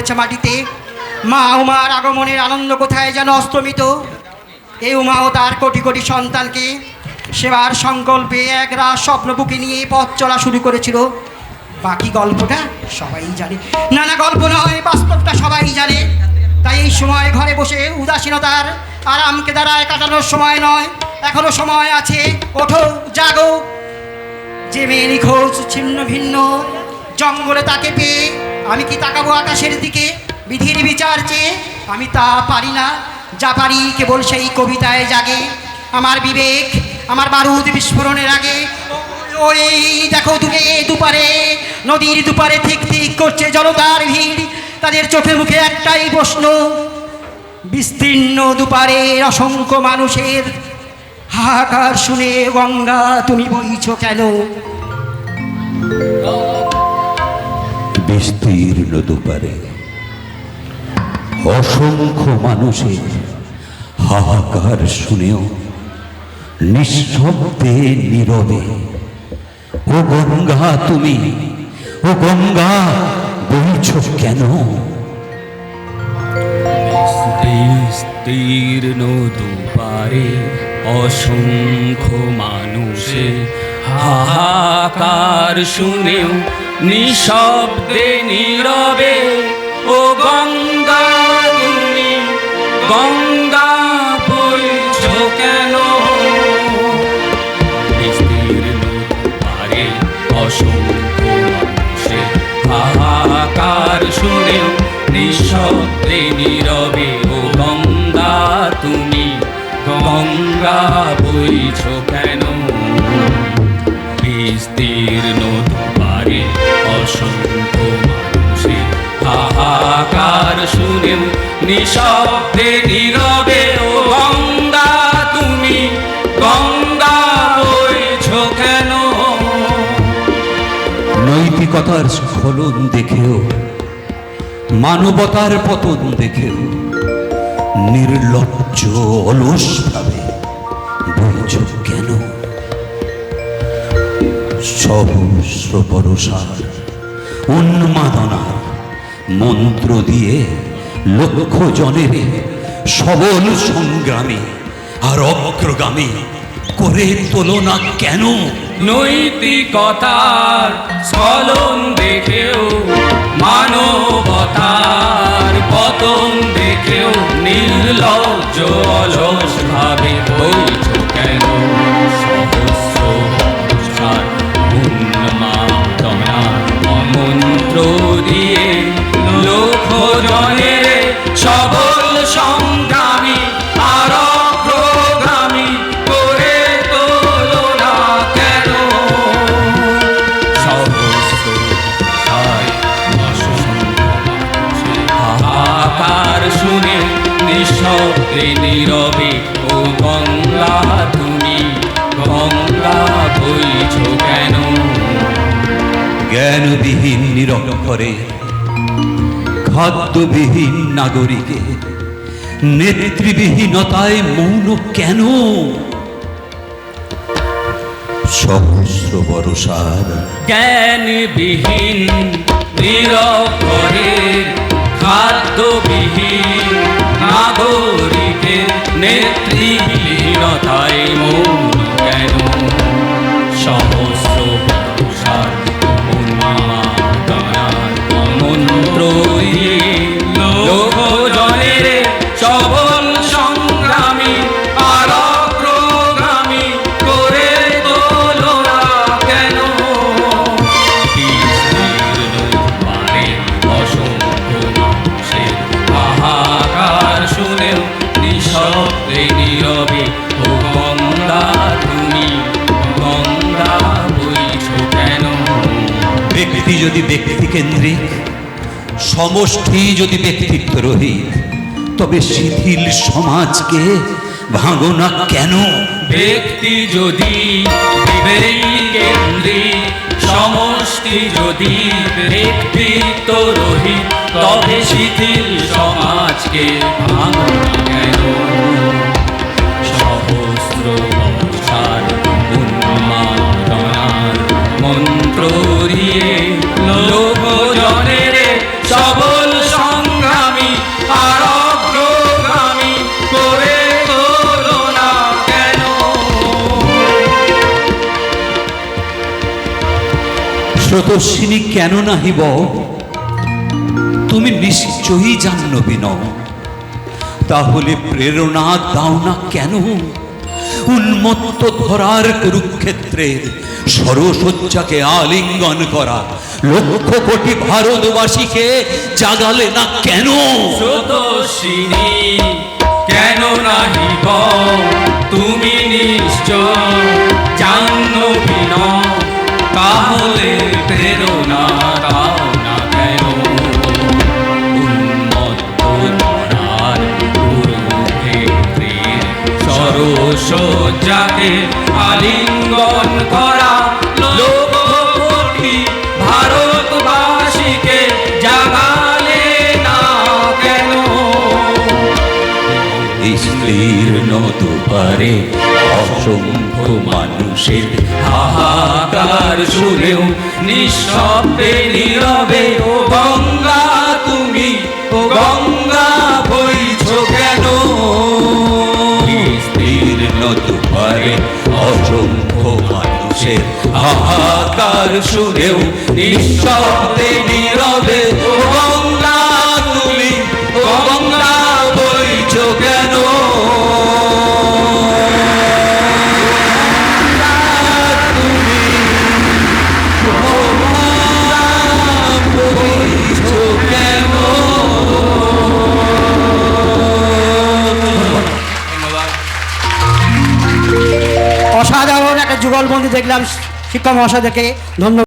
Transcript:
পড়েছে মাটিতে। মা উমার আগমনের আনন্দ কোথায় যেন অস্তমিত। এই উমাও তার কোটি কোটি সন্তানকে সেবার সংকল্পে এক রাত স্বপ্ন বুকে নিয়ে পথ চলা শুরু করেছিল। বাকি গল্পটা সবাই জানে। না না গল্প নয়, বাস্তবটা সবাই জানে। তাই এই সময় ঘরে বসে উদাসীনতার আরামকে দ্বারায় কাটানোর সময় নয়, এখনও সময় আছে। ওঠো, জাগো। যে মেয়ে নিখোঁজ, ছিন্ন ভিন্ন, জঙ্গলে তাকে পেয়ে আমি কি তাকাবো আকাশের দিকে? বিধির বিচার চেয়ে আমি তা পারি না। যা পারি কেবল সেই কবিতায় জাগে। আমার বিবেক, আমার বারুদ বিস্ফোরণের আগে। ওই দেখো দূরে দুপারে, নদীর দুপারে ঠিক ঠিক করছে জনতার ভিড়। তাদের চোখে মুখে একটাই প্রশ্ন, বিস্তীর্ণ দুপারের অসংখ্য মানুষের হাহাকার শুনে গঙ্গা তুমি বইছ কেন? বিস্তীর্ণ দুপারে। অসংখ্য মানুষের হাহাকার শুনেও, নিঃশব্দে নীরবে, ও গঙ্গা তুমি, ও গঙ্গা, বইছ কেন? বিস্তীর্ণ দুপারে অসংখ্য মানুষে হাহাকার শুনেও নিঃশব্দে নীরবে ও গঙ্গা তুমি গঙ্গা অসংখ্য মানুষে হাহাকার শুনেও নিঃশব্দে নীরবে ও গঙ্গা, তুমি গঙ্গা কেন? নৈতিকতার স্খলন দেখেও, মানবতার পতন দেখেও, নির্লজ্জ অলস ভাবে বইছ কেন? সহস্র পরসার উন্মাদনার মন্ত্র দিয়ে লক্ষ জনের সবল সংগ্রামী আর অগ্রগামী করে তোলো না কেন? নৈতিকতার চলন দেখেও, মানবতার পতন দেখেও, নির্লজ্জ অলস ভাবে নিঃশব্দে নীরবে ও গঙ্গা তুমি গঙ্গা বইছ কেন? জ্ঞানবিহীন নিরক্ষরে খাদ্যবিহীন নাগরিকে নেতৃবিহীনতায় মৌন কেন? সহস্র বরসার জ্ঞানবিহীন নাগরিকের নেতৃহীনতায় মন কেন? সহস্র নীরবে ও গঙ্গা তুমি গঙ্গা বইছ কেন? ব্যক্তি যদি ব্যক্তি কেন্দ্রিক সমষ্টি যদি ব্যক্তিত্ব রহিত তবে শিথিল সমাজকে ভাঙো না কেন? ব্যক্তি যদি কেন্দ্রিক সমষ্টি যদি ব্যক্তিত্ব রহিত তবে শিথিল সমাজকে ভাঙো স্রোতস্বিনী কেন নাহিব? তুমি নিশ্চয়ই জাহ্নবী নও তাহলে প্রেরণা দাও না কেন? উন্মত্ত ধরার কুরুক্ষেত্রের সরসজ্জাকে আলিঙ্গন করা লক্ষ কোটি ভারতবাসীকে জাগালে না কেন? কেন নাহি গো তুমি নিশ্চয় সরসজ্জাকে আলিঙ্গন করা ভারতবাসীকে জাগালে না কেন? বিস্তীর্ণ দুপারে অসংখ্য মানুষের হাহাকার শুনেও নিঃশব্দে নীরবে, ও গঙ্গা, তুমি, ও গঙ্গা হাহাকার শুনেও নিঃশব্দে নীরবে ও গঙ্গা তুমি ও গঙ্গা বইছ কেন? অসাধারণ একটা যুগলবন্দি দেখলাম। শিক্ষা মহাশয়দেরকে ধন্যবাদ।